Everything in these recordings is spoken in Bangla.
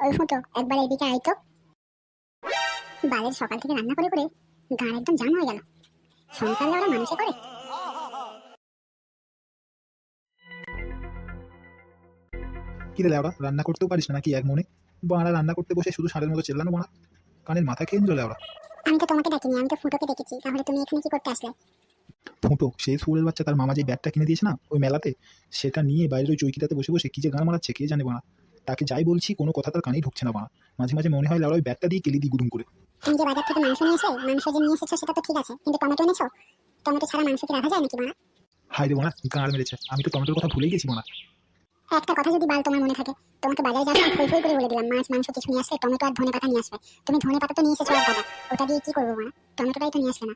ওই ফুটো একবার এদিকে আয় তো। বালের সকাল থেকে রান্না করে করে গান একদম জাম হয়ে গেল। সংসার ওরা মানুষে করে। কি রে লেওড়া রান্না করতেও পারিস না নাকি এক মনে? বাড়া রান্না করতে বসে শুধু সারের মতো চেল্লানো বাড়া কানের মাথা খেয়ে নিল লেওড়া। আমি তো তোমাকে ডাকিনি আমি তো ফুটোকে দেখেছি তাহলে তুমি এখানে কি করতে আসলে? ফুটো সেই সুরের বাচ্চা তার মামা যে ব্যাগটা কিনে দিয়েছে না ওই মেলাতে সেটা নিয়ে বাইরের ওই চৌকিটাতে বসে বসে কি যে গান মারাচ্ছে কে জানে বাড়া তাকে যাই বলছি কোনো কথা তার কানেই ঢুকছে না বাড়া মাঝে মাঝে মনে হয় লেওড়া ওই ব্যাগটা দিয়ে কেলি দিই গুদুম করে। তুমি যে বাজার থেকে মাংস নিয়ে এসে মাংস যে নিয়ে এসেছ সেটা তো ঠিক আছে কিন্তু টমেটো এনেছো? টমেটো ছাড়া মাংস কি রাখা যায় নাকি মানা হাই রে বোনা গাঁড় মেরেছে। আমি তো টমেটোর কথা ভুলেই গেছি বোনা একটা কথা যদি বাল তোমার মনে থাকে তোমাকে বাজারে যাওয়ার সময় ফই করে বলে দিলাম মাছ মাংস কিছু নিয়ে আসলে টমেটো আর ধনে পাতা নিয়ে আসবে। তুমি ধনে পাতা তো নিয়ে এসেছ আর দাদা ওটা দিয়ে কি করব মানা টমেটোটাই তো নিয়ে আসবে না।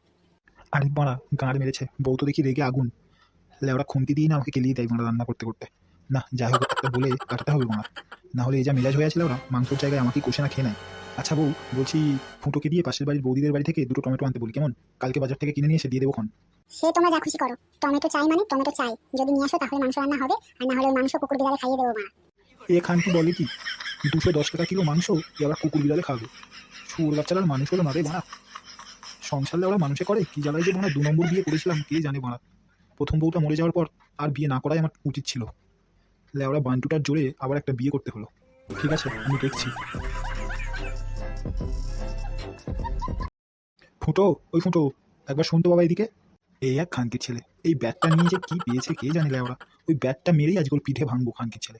আরে বোনা গাঁড় মেরেছে বউ তো দেখি রেগে আগুন। লেওড়া খুন্তি দিয়ে না আমাকে কেলিয়ে দেয় বোনা রান্না করতে করতে। না যাই হোক একটা বলে কাটাতে হবে বোনা না হলে এই যা মেজাজ হয়ে আছে ওরা মাংসর জায়গায় আমাকেই কষে না খেয়ে নেয়। আচ্ছা বউ বলছি ফুটোকে দিয়ে পাশের বাড়ির বৌদিদের বাড়ি থেকে দুটো টমেটো আনতে বলি কেমন? কালকে বাজার থেকে কিনে নিয়ে এসে দিয়ে দেবো খন সে তোমরা যা খুশি করো। টমেটো চাই মানে টমেটো চাই। যদি নিয়ে আসো তাহলে মাংস রান্না হবে আর না হলে মাংস কুকুর বিড়ালে খাইয়ে দেবো মা। এ খান কি বলে কি দুশো দশ টাকা কিলো মাংস এ আবার কুকুর বিড়ালে খাবে। শুয়োর বাচ্চারা মানুষ হলো না রে বানা সংসারে ওরা মানুষে করে কি জ্বালায় যে বানা দু নম্বর বিয়ে করেছিলাম কে জানে বানা প্রথম বউটা মরে যাওয়ার পর আর বিয়ে না করাই আমার উচিত ছিল। লেওরা বান্টুটার জোরে আবার একটা বিয়ে করতে হলো। ঠিক আছে, আমি দেখছি। ফুটো, ওই ফুটো, একবার শুনতো বাবা এদিকে। এই এক খানকির ছেলে। এই ব্যাটটা নিয়ে যে কি পেয়েছে কে জানে লেওরা। ওই ব্যাটটা মেরেই আজকে ওর পিঠে ভাঙবো খানকির ছেলে।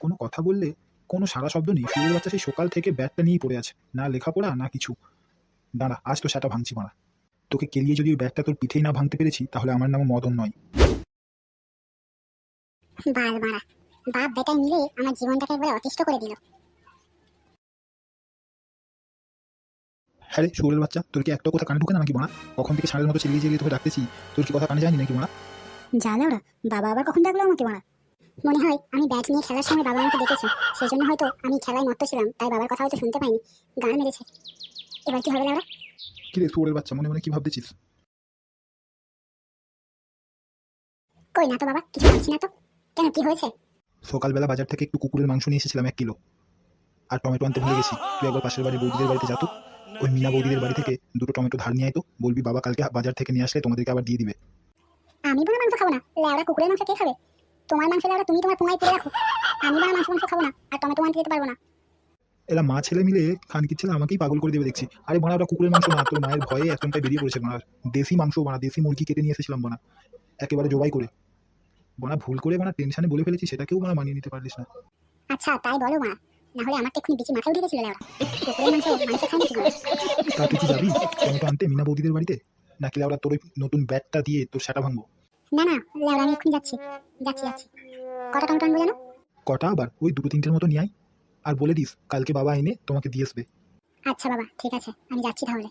কোনো কথা বললে কোনো সারা শব্দ নেই। শুরুর বাচ্চা সেই সকাল থেকে ব্যাটটা নিয়েই পড়ে আছে। না লেখাপড়া, না কিছু। দাঁড়া, আজ তো সেটা ভাঙছি মারা। তোকে কেলিয়ে যদি ওই ব্যাটটা তোর পিঠেই না ভাঙতে পেরেছি, তাহলে আমার নাম মদন নয়। বাপ বেটাই মিলে আমার জীবনটাকে একবারে অতিষ্ঠ করে দিল। হ্যাঁ রে শুয়োরের বাচ্চা তোর কি একটা কথা কানে ঢুকে না নাকি মারা কখন থেকে ষাঁড়ের মতো চিলিয়ে চিলিয়ে তোকে ডাকতেছি তোর কি কথা কানে যায়নি নাকি মারা জানে ওরা বাবা আবার কখন ডাকলো আমাকে মারা মনে হয় আমি ব্যাট নিয়ে খেলার সময় বাবা আমাকে দেখেছে সেই জন্য হয়তো আমি খেলায় মত্ত ছিলাম তাই বাবার কথা হয়তো শুনতে পাইনি। গান মেরেছে। এবার কি হবে ওরা? কি রে শুয়োরের বাচ্চা মনে মনে কি ভাবতেছিস? কই না তো বাবা কিছু ভাবছি না তো? কেন কি হয়েছে? সকালবেলা বাজার থেকে একটু কুকুরের মাংস নিয়ে এসেছিলাম এক কিলো। আর টমেটো আনতে ভুলে গেছি। তুই একবার পাশের বাড়ির বৌদিদের বাড়িতে যাতো ওই মিনা বৌদিদের বাড়ি থেকে দুটো টমেটো ধার নিয়ে আয় তো। বলবি বাবা কালকে বাজার থেকে নিয়ে আসলে তোমাদেরকে আবার দিয়ে দিবে। আমি বোনা মাংস খাব না। লেওড়া কুকুরের মাংস কে খাবে? তোমার মাংস লেওড়া তুমি তোমার পোঙায় পড়ে রাখো। আমি বোনা মাংস মাংস খাব না। আর টমেটো আনতে যেতে পারব না। এরা মা ছেলে মিলে খানকির ছেলে আমাকেই পাগল করে দেবে দেখছি। আরে বোনা ওটা কুকুরের মাংস না তোর মায়ের ভয়ে এতটাই বেরিয়ে পড়েছে বোনা দেশি মাংস বানা দেশি মুরগি কেটে নিয়ে এসেছিলাম বোনা। একেবারে জবাই করে। বোনা ভুল করে বোনা টেনশনে বলে ফেলেছি সেটাকেও বোনা মানিয়ে নিতে পারলিস না। আচ্ছা তাই বলো মা না হলে আমার তো এক্ষুনি বিচি মাথায় উঠে গেছিল লেওড়া কুকুরের মাংস মাংস খাই নাকি তা তুই কি যাবি? টমেটো আনতে মিনা বৌদিদের বাড়িতে? নাকি ওরা তোর ওই নতুন ব্যাটটা দিয়ে তোর সেটা ভাঙবো? না না লেওড়া আমি এক্ষুনি যাচ্ছি। যাচ্ছি যাচ্ছি। কটা টমেটো আনব জানো? কটা? আবার ওই দুটো তিনটের মতো নিয়ে আয়। আর বলে দিস কালকে বাবা এনে তোমাকে দিয়ে আসবে। আচ্ছা বাবা ঠিক আছে আমি যাচ্ছি তাহলে।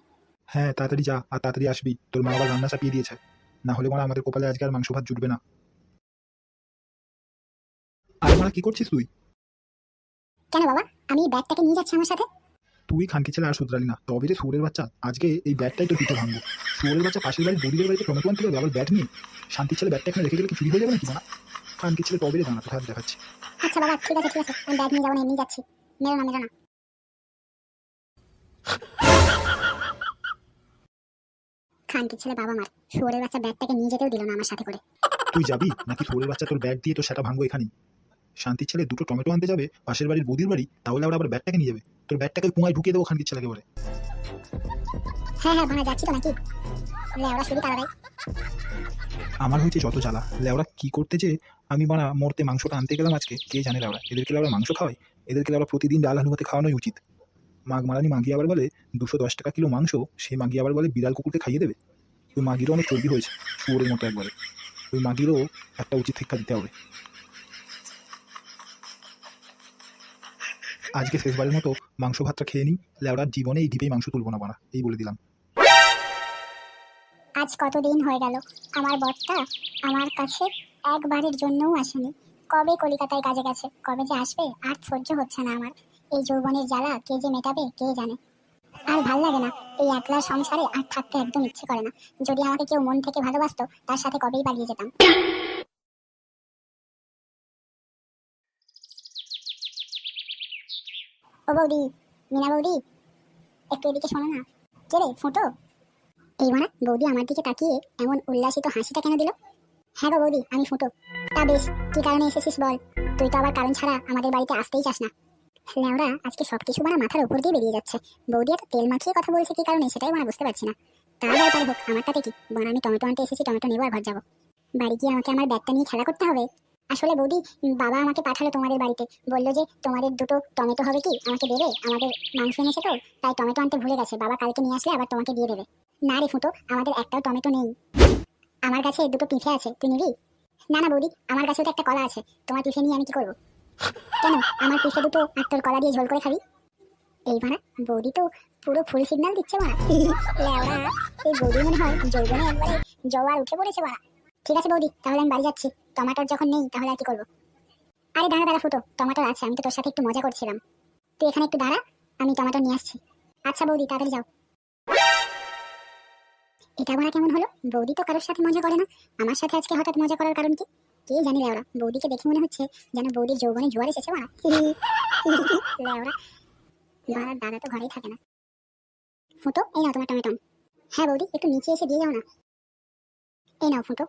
হ্যাঁ তাড়াতাড়ি যা আর তাড়াতাড়ি আসবি। তোর মা আবার রান্না চাপিয়ে দিয়েছে। না হলে মানে আমাদের কপালে আজকে আর মাংস ভাত জুটবে না। মারা কি করছিস তুই? কেন বাবা? আমি ব্যাগটাকে নিয়ে যাচ্ছি আমার সাথে। তুই খানকি ছেলে আর শুধরালি না তবে রে সুরের বাচ্চা আজকে এই ব্যাটটাই তো পিঠে ভাঙবো। সুরের বাচ্চা পাশের বাড়ির বৌদিদের বাড়িতে টমেটো আনতে যাবে আবার ব্যাট নিয়ে শান্তির ছেলে ব্যাটটা এখানে রেখে গেলে কি চুরি হয়ে যাবে নাকি মানা খানকি ছেলে তবে রে দাঁড়া কোথায় দেখাচ্ছি। আচ্ছা বাবা ঠিক আছে ঠিক আছে আমি ব্যাগ নিয়ে যাব না এমনি যাচ্ছি। মেরো না মেরো না। খানকি ছেলে বাবা মার শুয়োরের বাচ্চা ব্যাগটাকে নিয়ে যেতেও দিল না আমার সাথে করে। তুই যাবি? নাকি সুরের বাচ্চা তোর ব্যাগ দিয়ে তো সেটা ভাঙবো এখানেই? শান্তির ছেলে দুটো টমেটো আনতে যাবে পাশের বাড়ির বৌদির বাড়ি তাহলে ওরা আবার ব্যাগটাকে নিয়ে যাবে। তোর ব্যাগটাকে কুমায় ঢুকিয়ে দেবো খানকির ছেলেকে বলে। হ্যাঁ হ্যাঁ বানা যাচ্ছি তো নাকি? লেওড়া শুরু তাড়াতাড়ি। আমার হয়েছে যত জ্বালা। লেওরা কি করতে যে আমি বানা মরতে মাংসটা আনতে গেলাম আজকে কে জানে লেওরা এদেরকে লেওরা মাংস খাওয়াই এদেরকে লেওরা প্রতিদিন ডাল আলু ভাতে খাওয়ানোই উচিত। মাঘ মারানি মাগি আবার বলে দুশো দশ টাকা কিলো মাংস সেই মাগি আবার বলে বিড়াল কুকুরকে খাইয়ে দেবে। ওই মাগিরও অনেক চর্বি হয়েছে শুয়োরের মতো একবারে। ওই মাগিরও একটা উচিত শিক্ষা দিতে হবে। আজকে শেষবারের মতো মাংস ভাতটা খেয়ে নিই। লেওরার জীবনে এই ঢিপেই মাংস তুলবো না বানা এই বলে দিলাম। আজ কতদিন হয়ে গেল? আমার বরটা আমার কাছে একবারের জন্যও আসেনি। কবে কলিকাতায় কাজে গেছে, কবে যে আসবে আর সহ্য হচ্ছে না আমার। এই যৌবনের জ্বালা কে যে মেটাবে, কে জানে? আর ভালো লাগে না, এই একলা সংসারে আর থাকতে একদম ইচ্ছে করে না। যদি আমাকে কেউ মন থেকে ভালোবাসতো, তার সাথে কবেই পালিয়ে যেতাম। ও বৌদি, মিনা বৌদি, একটু এদিকে শোনো না। কে রে, ফুটো? এই মানে বৌদি আমার দিকে তাকিয়ে এমন উল্লাসিত হাসিটা কেন দিল? হ্যাঁ গো বৌদি, আমি ফুটো। তা বেশ, কি কারণে এসেছিস বল? তুই তো আবার কারণ ছাড়া আমাদের বাড়িতে আসতেই চাস না। লেওরা, আজকে সব কিছু মানে মাথার উপর দিয়ে বেরিয়ে যাচ্ছে। বৌদি এত তেল মাখিয়ে কথা বলছে, কি কারণে সেটাই মানে বুঝতে পারছি না। তা যাই পারে হোক, আমারটাতে কি? বন আমি টমেটো আনতে এসেছি, টমেটো নেব আর ঘর যাব। বাড়ি গিয়ে আমাকে আমার ব্যাগটা নিয়ে খেলা করতে হবে? আসলে বৌদি বাবা আমাকে পাঠালো তোমাদের বাড়িতে। বলল যে, তোমাদের দুটো টমেটো হবে কি? আমাকে দেবে? আমাদের মাংস এনেছে তো, তাই টমেটো আনতে ভুলে গেছে। বাবা কালকে নিয়ে আসলে আবার তোমাকে দিয়ে দেবে। না রে ফুটো, আমাদের একটাও টমেটো নেই। আমার কাছে দুটো পিঠে আছে, তুই নিবি? না না বৌদি, আমার কাছেও তো একটা কলা আছে। তোমার পিঠে নিয়ে আমি কি করব? কেন, আমার পিঠে দুটো আর তোর কলা দিয়ে ঝোল করে খাবি? এই ভাড়া বৌদি তো পুরো ফুল সিগন্যাল দিচ্ছে লেওড়া, এই বৌদি মনে হয় যৌবনে একবারে উঠে পড়েছে মারা ঠিক আছে বৌদি, তাহলে আমি বাড়ি যাচ্ছি। টমাটোর যখন নেই, তাহলে আর কি করব? আরে দাঁড়া দাঁড়া, ফুটো, টমাটোর আছে, আমি তো তোর সাথে একটু মজা করছিলাম। তুই এখানে একটু দাঁড়া, আমি টমাটো নিয়ে আসছি। আচ্ছা বৌদি, তাড়াতাড়ি যাও। এটা মারা কেমন হলো? বৌদি তো কারোর সাথে মজা করে না। আমার সাথে আজকে হঠাৎ মজা করার কারণ কি? কে জানি লেওরা? বৌদিকে দেখে মনে হচ্ছে যেন বৌদির যৌবনে জোয়ার এসেছে মারা লেওরা বাড়ার দাদা তো ঘরেই থাকে না। ফুটো, এই নাও তোমার টমেটো। হ্যাঁ বৌদি, একটু নিচে এসে দিয়ে যাও না। এই নাও ফুটো।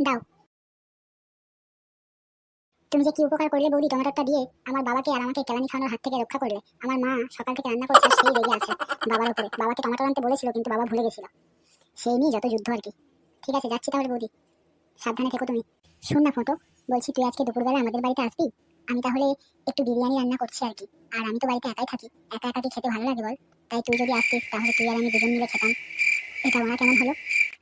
দাও। তুমি যে কি উপকার করলে বৌদি টমেটোটা দিয়ে আমার বাবাকে আর আমাকে কেলানি খাওয়ানোর হাত থেকে রক্ষা করলে? আমার মা সকাল থেকে রান্না করছে সেই রেগে আছে বাবার উপরে। বাবাকে টমেটো আনতে বলেছিল, কিন্তু বাবা ভুলে গেছিল। সেই নিয়ে যত যুদ্ধ আর কি। ঠিক আছে, যাচ্ছি তাহলে বৌদি। সাবধানে থেকো তুমি। শোন না ফটো, বলছি তুই আজকে দুপুরবেলা আমাদের বাড়িতে আসবি? আমি তাহলে একটু বিরিয়ানি রান্না করছি আর কি। আর আমি তো বাড়িতে একাই থাকি। একা একা কি খেতে ভালো লাগে বল। তাই তুই যদি আসতিস, তাহলে তুই আর আমি দুজন মিলে খেতাম। এটা মনে কেমন হলো?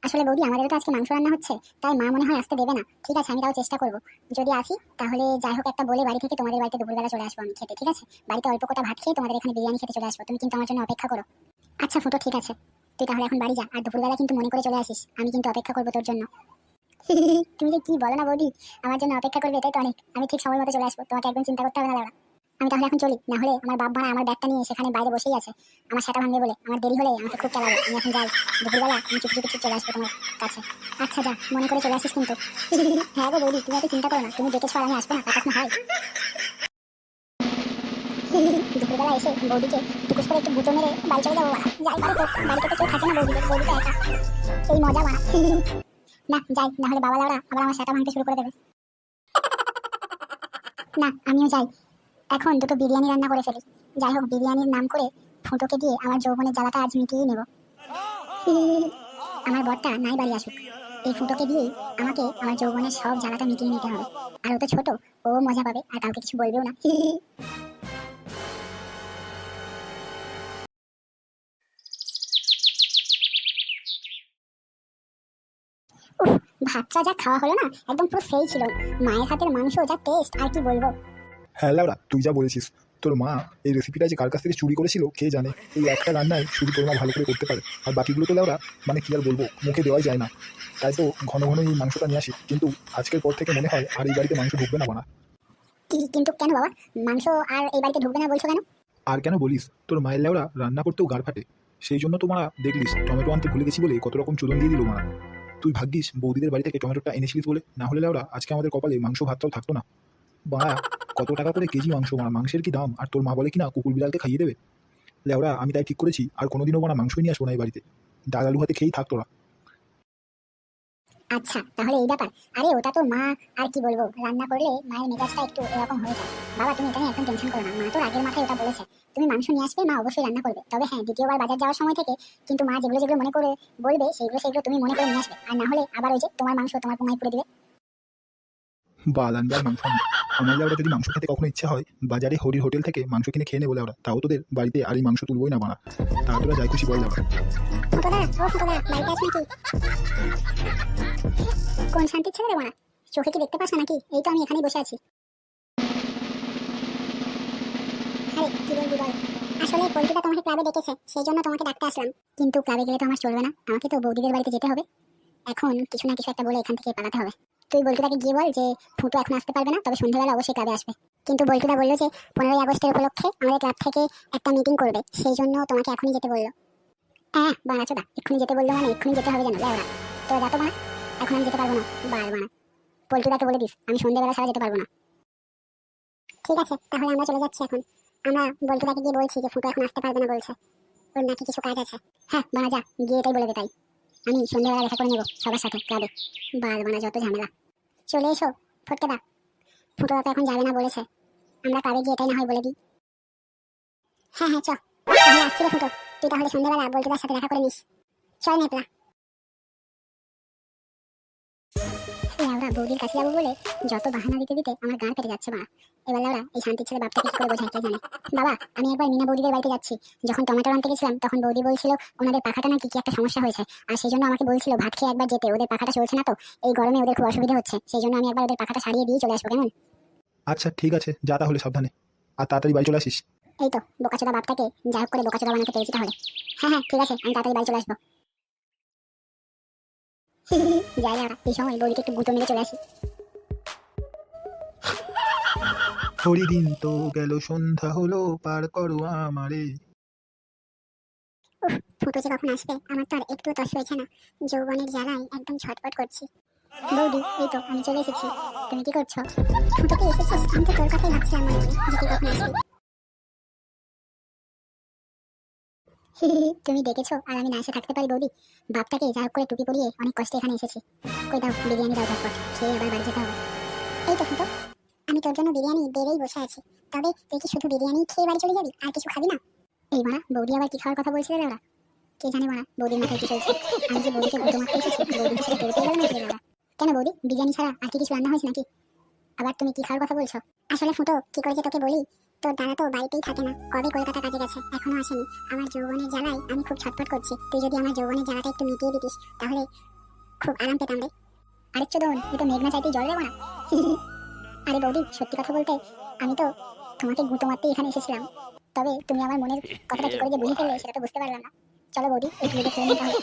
আসলে বৌদি আমাদেরও তো আজকে মাংস রান্না হচ্ছে, তাই মা মনে হয় আসতে দেবে না। ঠিক আছে, আমি তাও চেষ্টা করব। যদি আসি, তাহলে যাই হোক, একটা বলে বাড়ি থেকে তোমাদের বাড়িতে দুপুরবেলা চলে আসব আমি খেতে, ঠিক আছে? বাড়িতে অল্প কটা ভাত খেয়ে তোমাদের এখানে বিরিয়ানি খেতে চলে আসব। তুমি কিন্তু আমার জন্য অপেক্ষা করো। আচ্ছা ফুটো, ঠিক আছে। তুই তাহলে এখন বাড়ি যা, আর দুপুরবেলা কিন্তু মনে করে চলে আসিস। আমি কিন্তু অপেক্ষা করব তোর জন্য। তুমি যে কি বলো না বৌদি, আমার জন্য অপেক্ষা করবে এটাই তো অনেক। আমি ঠিক সময় মতো চলে আসব, তোমাকে একদম চিন্তা করতে হবে না, দাদা। আমি তাহলে এখন চলি, না হলে আমার মারা আমার ব্যাগটা নিয়ে সেখানে বাইরে বসেই আছে। আমার সেটা ভাঙবে বলে, আমার দেরি হলে আমাকে খুব চালাবে আমি এখন যাই। দুপুরবেলা আমি চুপি চুপি চলে আসব তোমার কাছে। আচ্ছা যা, মনে করে চলে আসিস কিন্তু। হ্যাঁ গো বৌদি, তুমি এত চিন্তা করো না, তুমি ডেকেছো আর আমি আসব না তা হয়? দুপুরবেলা এসে বৌদিকে টুকুস করে একটু বুটো মেরে বাড়ি চলে যাব বাড়া। যাই বাড়িতে বাড়িতে তো কেউ থাকে না বৌদিকে বৌদিটা একা। এই মজা বাড়া না, যাই, না হলে বাবা লাউরা আবার আমার সেটা ভাঙতে শুরু করে দেবে। না, আমিও যাই। এখন দুটো বিরিয়ানি রান্না করে ফেলি। যাই হোক, বিরিয়ানির নাম করে ফুটোকে দিয়ে আমার যৌবনের জ্বালাটা আজ মিটিয়ে নেব। আমার বরটা নাই বাড়ি আসুক। এই ফুটোকে দিয়ে আমাকে আমার যৌবনের সব জ্বালাটা মিটিয়ে নিতে হবে। আর ও তো ছোট, ও মজা পাবে, আর কাউকে কিছু বলবেও না। ভাতটা যা খাওয়া হলো না, একদম পুরো সেই ছিল। মায়ের হাতের মাংস, যা টেস্ট আর কি বলব? হ্যাঁ লাউরা তুই যা বলেছিস। তোর মা এই রেসিপিটা যে কার কাছ থেকে চুরি করেছিল কে জানে? এই একটা রান্নায় শুধু তোর মা ভালো করে করতে পারে। আর বাকিগুলো তো লাউরা মানে কি আর বলব মুখে দেওয়াই যায় না। তাই তো ঘন ঘন এই মাংসটা নিয়ে আসি। কিন্তু আজকের পর থেকে মনে হয় আর এই বাড়িতে মাংস ঢুকবে না বানা কিন্তু কেন বাবা? মাংস আর এই বাড়িতে ঢুকবে না বলছো কেন? আর কেন বলিস? তোর মায়ের লেওরা রান্না করতেও গার ফাটে। সেই জন্য তো মারা দেখলিস টমেটো আনতে ভুলে গেছি বলে কত রকম চুদন দিয়ে দিল মারা তুই ভাগ্যিস বৌদিদের বাড়ি থেকে টমেটোটা এনেছিলিস বলে। না হলে লেওরা আজকে আমাদের কপালে মাংস ভাতটাও থাকতো না। বাড়া, কত টাকা করে কেজি মাংস? মারা মাংসের কি দাম? আর তোর মা বলে কি না, কুকুর বিড়ালকে খাইয়ে দেবে? লেওরা আমি তাই ঠিক করেছি, আর কোনোদিনও মারা মাংসই নিয়ে আসব না এই বাড়িতে। ডাল আলু হাতে খেয়েই থাকতো না আচ্ছা তাহলে এই ব্যাপার। আরে, ওটা তো মা, আর কি বলব? রান্না করলে মায়ের মেজাজটা একটু এরকম হয়ে যায়। বাবা, তুমি এটা একদম টেনশন করো না। মা তো আগের মাথায় ওটা বলেছে। তুমি মাংস নিয়ে আসবে, মা অবশ্যই রান্না করবে। তবে হ্যাঁ দ্বিতীয়বার বাজার যাওয়ার সময় থেকে কিন্তু মা যেগুলো যেগুলো মনে করে বলবে সেগুলো সেগুলো তুমি মনে করে নিয়ে আসবে। আর না হলে আবার ওই যে তোমার মাংস, তোমার পোঙায় পুড়ে দিবে। বাল আনবে আর মাংস আনবে আমার যদি মাংস খেতে কখনো ইচ্ছা হয়, বাজারে হরির হোটেল থেকে মাংস কিনে খেয়ে নেব লেওরা। তাও তোদের বাড়িতে আর এই মাংস তুলবই না বানা তা তোরা যাই খুশি বল নাকি? কোন শান্তির ছেলে চোখে কি দেখতে পাস নাকি? এই তো আমি এখানেই বসে আছি। আসলে পল্টুদা তোমাকে ক্লাবে ডেকেছে, সেই জন্য তোমাকে ডাকতে আসলাম। কিন্তু ক্লাবে গেলে তো আমার চলবে না। আমাকে তো বৌদিদের বাড়িতে যেতে হবে। এখন কিছু না কিছু একটা বলে এখান থেকে পালাতে হবে। তুই বল্টুদাকে গিয়ে বল যে ফুটো এখন আসতে পারবে না, তবে সন্ধ্যাবেলা অবশ্যই ক্লাবে আসবে। কিন্তু বল্টুদা বলল যে পনেরোই আগস্টের উপলক্ষে আমাদের ক্লাব থেকে একটা মিটিং করবে, সেই জন্য তোমাকে এখনই যেতে বলল। হ্যাঁ বানাচোদা, এক্ষুনি যেতে বলল মানে এক্ষুনি যেতে হবে জানো লেওড়া তো যা তো বানা, এখন আমি যেতে পারব না বার বানা পল্টুদাকে বলে দিস, আমি সন্ধ্যেবেলা ছাড়া যেতে পারব না। ঠিক আছে, তাহলে আমরা চলে যাচ্ছি এখন। আমরা বল্টুদাকে গিয়ে বলছি যে ফুটো এখন আসতে পারবে না বলছে। ওর নাকি কিছু কাজ আছে। হ্যাঁ বানা যা, গিয়ে এটাই বলে দে তাই। আমি সন্ধ্যেবেলা দেখা করে নেব সবার সাথে ক্লাবে। বাল বানা যত ঝামেলা। চলে এসো, ফটকে দা ফুটো তো এখন যাবে না বলেছে। আমরা ক্লাবে গিয়ে এটাই না হয় বলে দিই। হ্যাঁ হ্যাঁ চ। আসছি রে ফুটো। তুই তাহলে সন্ধ্যেবেলা বল্টুদার সাথে দেখা করে নিস। চল নেপলা আমরা বৌদির কাছে যাব বলে যত বাহানা দিতে দিতে আমার গান কেটে যাচ্ছে মা। এবার লাউরা এই শান্তির ছেলে বাপটাকে করে বোঝায় কে জানে? বাবা আমি একবার মিনা বৌদিদের বাড়িতে যাচ্ছি। যখন টমেটো আনতে গেছিলাম তখন বৌদি বলছিল ওনাদের পাখাটা নাকি কি একটা সমস্যা হয়েছে? আর সেই জন্য আমাকে বলছিল ভাত খেয়ে একবার যেতে ওদের পাখাটা চলছে না তো? এই গরমে ওদের খুব অসুবিধা হচ্ছে। সেই জন্য আমি একবার ওদের পাখাটা সারিয়ে দিয়ে চলে আসব কেমন? আচ্ছা ঠিক আছে যা তাহলে সাবধানে। আর তাড়াতাড়ি বাড়ি চলে আসিস। এই তো বোকাচোদা বাপটাকে যা হোক করে বোকাচোদা বানাতে পেরেছি তাহলে। হ্যাঁ হ্যাঁ ঠিক আছে আমি তাড়াতাড়ি বাড়ি চলে আসব। যাই আমরা এই সময় বৌদিকে একটু গুঁতো মেরে চলে আসি। হরিদিন তো গেল সন্ধ্যা হলো পার করো আমারে। ফুটো যে কখন আসবে আমার তো আর একটু তস হয়েছে না। যৌবনের জ্বালায় একদম ছটপট করছি। বৌদি এই তো আমি চলে এসেছি। তুমি কি করছ? ফুটো কি এসেছিস? আমি তো তোর কথাই ভাবছিলাম যে তুই কখন আসবি। তুমি দেখেছ? আর আমি না এসে থাকতে পারি বৌদি? বাপটাকে যা করে টুপি পরিয়ে অনেক কষ্টে এখানে এসেছি। কই দাও, বিরিয়ানি দাও ঝটপট। খেয়ে আবার বাড়ি যেতে হবে। এই তো ফুটো, আমি তোর জন্য বিরিয়ানি বেড়েই বসে আছি। তবে তুই কি শুধু বিরিয়ানি খেয়ে বাড়ি চলে যাবি আর কিছু খাবি না? এই মারা বৌদি আবার কি খাওয়ার কথা বলছিল ওরা? কে জানে মারা বৌদির মাথায় কি চলছে? আমি যে বৌদিকে গুঁতো মারতে এসেছি, বৌদির সাথে পেয়ে গেল দাদা কেন বৌদি, বিরিয়ানি ছাড়া আর কি কিছু রান্না হয়েছে নাকি? আবার তুমি কি খাওয়ার কথা বলছো? আসলে ফুটো, কি করেছে তোকে বলি? তোর দাদা তো বাড়িতেই থাকে না। কবে কলকাতা কাজে গেছে? এখনও আসেনি। আমার যৌবনের জ্বালায় আমি খুব ছটফট করছি। তুই যদি আমার যৌবনের জ্বালাটা একটু মিটিয়ে দিতিস, তাহলে খুব আরাম পেতাম রে। আরে চোদন তুই তো মেঘনা চাইতেই জল দেবো না। আরে বৌদি, সত্যি কথা বলতে আমি তো তোমাকে গুঁতো মারতে এখানে এসেছিলাম। তবে তুমি আমার মনের কথাটা কি করে যে বুঝে ফেললে, সেটা তো বুঝতে পারলাম না। চলো বৌদি, এই ভিডিও খেলে নিতে হবে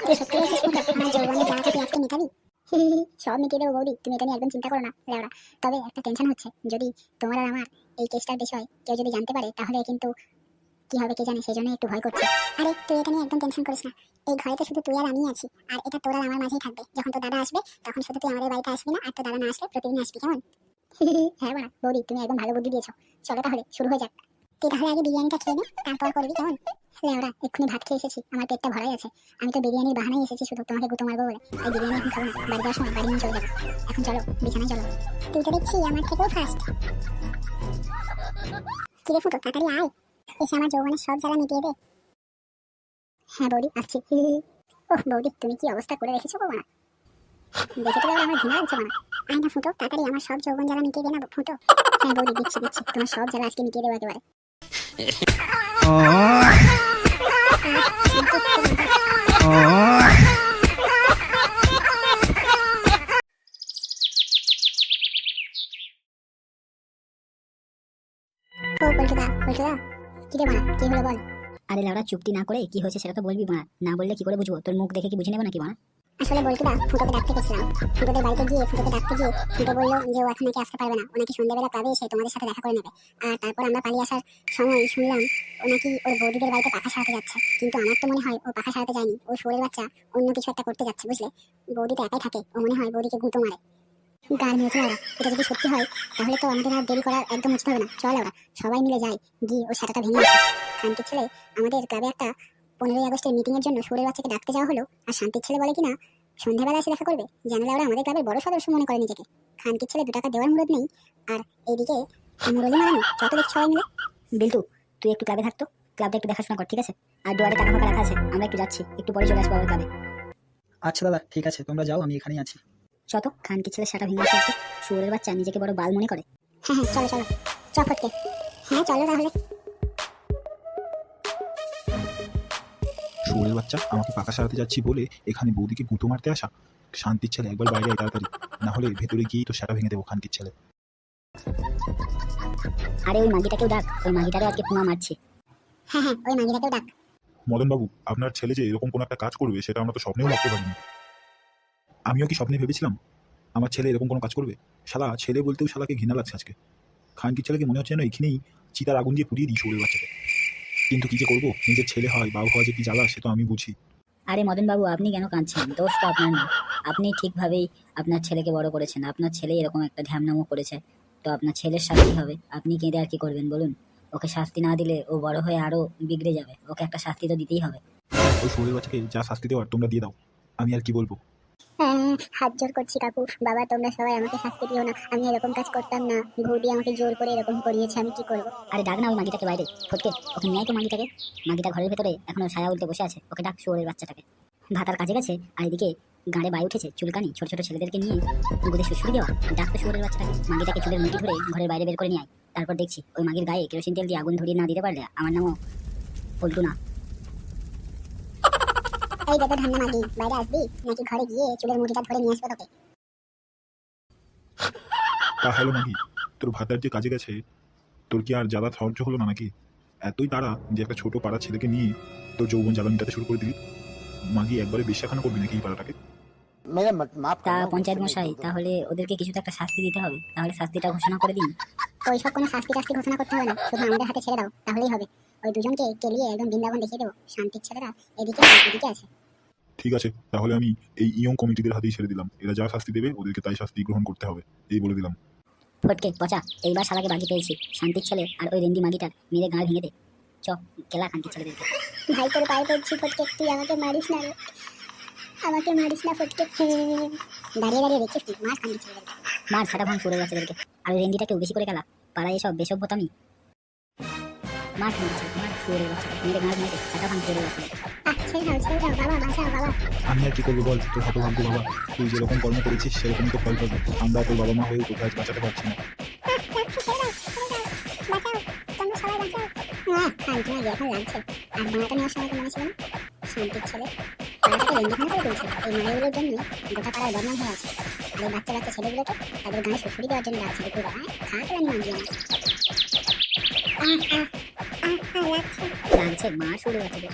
তুই সত্যি বলছিস আমার যৌবনের জ্বালাটা তুই আজকে মেটাবি? সব মিটিয়ে দেবো বৌদি। তুমি এটা নিয়ে একদম চিন্তা করো না, লেওড়া। তবে একটা টেনশন হচ্ছে। যদি তোমার আর আমার এই কেসটার বিষয় কেউ যদি জানতে পারে, তাহলে কিন্তু কি হবে কে জানে সেই জন্য একটু ভয় করছে। আরে, তুই এটা নিয়ে একদম টেনশন করিস না। এই ঘরে তো শুধু তুই আর আমি আছি, আর এটা তোর আর আমার মাঝেই থাকবে। যখন তোর দাদা আসবে, তখন শুধু তুই আমাদের বাড়িতে আসবি না, আর তোর দাদা না আসলে প্রতিদিন আসবি, কেমন? হ্যাঁ বাড়া, বৌদি, তুমি একদম ভালো বুদ্ধি দিয়েছ। চলো তাহলে, শুরু হয়ে যাক। তুই তাহলে আগে বিরিয়ানিটা খেয়ে নে, তারপর করবি কেমন এক্ষুনি ভাত খেয়ে এসেছি, আমার পেটটা ভরাই আছে। আমি তো বিরিয়ানির বাহানায় এসেছি শুধু, তোমাকে মারবো বলে। এই বিরিয়ানি এখন খাব না, বাড়ি যাওয়ার সময় বাড়ি নিয়ে চলে যাব। এখন চলো, বিছানায় চলো। তুই তো দেখছি আমার থেকেও ফার্স্ট কিরে ফুটো, তাড়াতাড়ি আয়। এসে আমার যৌবনের সব মিটিয়ে দে। হ্যাঁ বৌদি, আসছি। ওহ, বৌদি, তুমি কি অবস্থা করে রেখেছো দেখে তো আমার ঘৃণা লাগছে না আয় না ফুটো, তাড়াতাড়ি আমার সব যৌবন জ্বালা মিটিয়ে দে না ফুটো। হ্যাঁ বৌদি, দিচ্ছি দিচ্ছি। তোমার সব জ্বালা আজকে মিটিয়ে দেবো একেবারে। আরে লাউরা চুক্তি না করে কি হয়েছে সেটা তো বলবি মা। না বললে কি করে বুঝব? তোর মুখ দেখে কি বুঝে নেব নাকি মা? আসলে বল্টুদা ফুটোকে ডাকতে গেছিলাম। ফুটোদের বাড়িতে গিয়ে, ফুটোকে ডাকতে গিয়ে ফুটো বলল যে ও এখন নাকি আসতে পারবে না। ও নাকি সন্ধ্যেবেলা ক্লাবে এসে তোমাদের সাথে দেখা করে নেবে। আর তারপর আমরা পালিয়ে আসার সময় শুনলাম ও নাকি ওর বৌদিদের বাড়িতে পাখা সারাতে যাচ্ছে। কিন্তু আমার তো মনে হয় ও পাখা সারাতে যায়নি। ও শোরের বাচ্চা অন্য কিছু একটা করতে যাচ্ছে, বুঝলে? বৌদি তো একাই থাকে। ও মনে হয় বৌদিকে গুঁতো মারে। গান মেরেছে ওরা। এটা যদি সত্যি হয়, তাহলে তো আমাদের আর দেরি করার একদম উচিত হবে না। চল ওরা, সবাই মিলে যাই। গিয়ে ওর সাটাটা ভেঙে আসি। খানকির ছেলে, আমাদের ক্লাবে একটা পনেরোই আগস্টের মিটিং এর জন্য সুরের বাচ্চাকে ডাকতে যাওয়া হলো আর শান্তির ছেলে বলে কিনা সন্ধ্যাবেলা এসে দেখা করবে। জানালে ওরা আমাদের ক্লাবের বড় সদস্য মনে করে নিজেকে। খানকির ছেলে দু টাকা দেওয়ার মুরদ নেই। আর এইদিকে মুরলি মারানো যত দেখছি সবাই মিলে বিল্টু তুই একটু ক্লাবে থাকতো ক্লাবটা একটু দেখাশোনা কর ঠিক আছে? আর দুয়ারে টাকা ফাঁকা রাখা আছে। আমরা একটু যাচ্ছি। একটু পরে চলে আসব আবার ক্লাবে। আচ্ছা দাদা ঠিক আছে। তোমরা যাও আমি এখানেই আছি। চত খান কি ছেলে সাটা ভেঙে আসছে শুয়োরের বাচ্চা নিজেকে বড় বাল মনে করে। হ্যাঁ হ্যাঁ চলো চলো। চপটকে হ্যাঁ চলো তাহলে। শোরের বাচ্চা আমাকে পাকা সারাতে যাচ্ছি বলে এখানে বৌদিকে গুঁতো মারতে আসা। শান্তির ছেলে একবার বাইরে আয় তাড়াতাড়ি। না হলে ভেতরে গিয়েই তো সেটা ভেঙে দেবো খানকির ছেলে। আরে ওই মাগিটাকেও ডাক। ওই মাগিটারও আজকে মারছে। হ্যাঁ হ্যাঁ ওই মাগিটাকেও ডাক। মদনবাবু আপনার ছেলে যে এরকম কোনো একটা কাজ করবে সেটা আমরা তো স্বপ্নেও ভাবতে পারিনি। আমিও কি স্বপ্নে ভেবেছিলাম আমার ছেলে এরকম কোনো কাজ করবে? শালা ছেলে বলতেও শালাকে ঘৃণা লাগছে আজকে। খানকির ছেলেকে মনে হচ্ছে যেন এখানেই চিতার আগুন দিয়ে পুড়িয়ে দিই শরীর বাচ্চাকে। কিন্তু কি যে করব? নিজের ছেলে হয় বাবু হওয়া যে কি জ্বালা সে তো আমি বুঝি। আরে মদন বাবু আপনি কেন কাঁদছেন? দোষ তো আপনার না। আপনি ঠিকভাবেই আপনার ছেলেকে বড় করেছেন। আপনার ছেলে এরকম একটা ঢ্যামনামো করেছে। তো আপনার ছেলের শাস্তি হবে। আপনি কেঁদে আর কি করবেন বলুন? ওকে শাস্তি না দিলে ও বড় হয়ে আরও বিগড়ে যাবে। ওকে একটা শাস্তি তো দিতেই হবে। ওই শরীর বাচ্চাকে যা শাস্তি দেওয়ার তোমরা দিয়ে দাও। আমি আর কি বলব? হ্যাঁ, হাত জোর করছি, কাকু। বাবা, তোমরা সবাই আমাকে শাস্তি দিও না। আমি এরকম কাজ করতাম না। বৌদি আমাকে জোর করে এরকম করিয়েছে, আমি কি করব? আরে ডাক না ওই মাগিটাকে বাইরে। ফটকে। ওকে নিয়ে তো মাগিটাকে। মাগিটা ঘরের ভেতরে এখনও ছায়া উল্টে বসে আছে। ওকে ডাক শুয়োরের বাচ্চাটাকে। ভাতার কাজে গেছে, আর এদিকে গাঁড়ে বাই উঠেছে চুলকানি ছোট ছোট ছেলেদেরকে নিয়ে গুদে শুশুরি দেওয়া। ডাক তো শুয়োরের বাচ্চাটাকে। মাগিটাকে চুলের মুঠি ধরে ঘরের বাইরে বের করে নিয়ে আয়। তারপর দেখছি ওই মাগির গায়ে কেরোসিন তেল দিয়ে আগুন ধরিয়ে না দিতে পারলে আমার নামও পল্টু না এই বেদা ধান্না মাগি বাইরে আসবি? নাকি ঘরে গিয়ে চুলের মুঠিটা ধরে নিয়ে আসব তোকে? তা হলো তোর ভাতার যে কাজে গেছে তোর কি আর জ্বালা সহ্য হলো না নাকি? এতই তারা যে একটা ছোট পাড়া ছেলেকে নিয়ে তোর যৌবন জ্বালা শুরু করে দিলি। মাগি একবারে বেশাখানা করবি নাকি এই পাড়াটাকে? তা পঞ্চায়েত মশাই তাহলে ওদেরকে কিছু একটা শাস্তি দিতে হবে। তাহলে শাস্তিটা ঘোষণা করে দিন। ওইসব কোনো শাস্তি টাস্তি ঘোষণা করতে হবে না। শুধু আমাদের হাতে ছেড়ে দাও তাহলেই হবে। ওই দুজনকে কেলিয়ে একদম বৃন্দাবন দেখিয়ে দেবো। শান্তির ছেলেরা এদিকে আর এদিকে আছে ঠিক আছে তাহলে আমি এই ইয়ং কমিটিদের হাতেই ছেড়ে দিলাম। এরা যা শাস্তি দেবে ওদেরকে তাই শাস্তি গ্রহণ করতে হবে এই বলে দিলাম। ফটকে পচা এইবার শালাকে বাকি পেয়েছি শান্তির ছেলে আর ওই রেন্ডি মাগিটার মেরে গাঁ ভেঙে দে। চ কেলা খানকির ছেলেদেরকে ভাই তোর পায়ে পড়ছি ফটকে তুই আমাকে মারিস না। রে আমাকে মারিস না ফটকে। দাঁড়িয়ে দাঁড়িয়ে দেখছিস তুই মাছ কান্দি ছেড়ে মার সাটা ভাঙ পড়ে বাচ্চাদেরকে আর ওই রেন্ডিটাকেও বেশি করে গেলা পাড়ায় এসব বেসভ্যতামি ভাঙ পড়ে বাচ্চাদেরকে আহ ছেড়ে দাও ছেড়ে দাও বাবা বাঁচাও বাবা আমি আর কি করব বল? তোর হতভাগ্য বাবা। তুই যেরকম কর্ম করেছিস সেরকমই তো ফল পাবি। আমরা তোর বাবা মা হয়েও তোকে আজ বাঁচাতে পারছি না। হয়ে আছে বাচ্চা বাচ্চা ছেলেগুলোকে তাদের গায়ে সুসুরি দেওয়ার জন্য আহ আহ লাগছে লাগছে মার শুয়ে বাচ্চাদের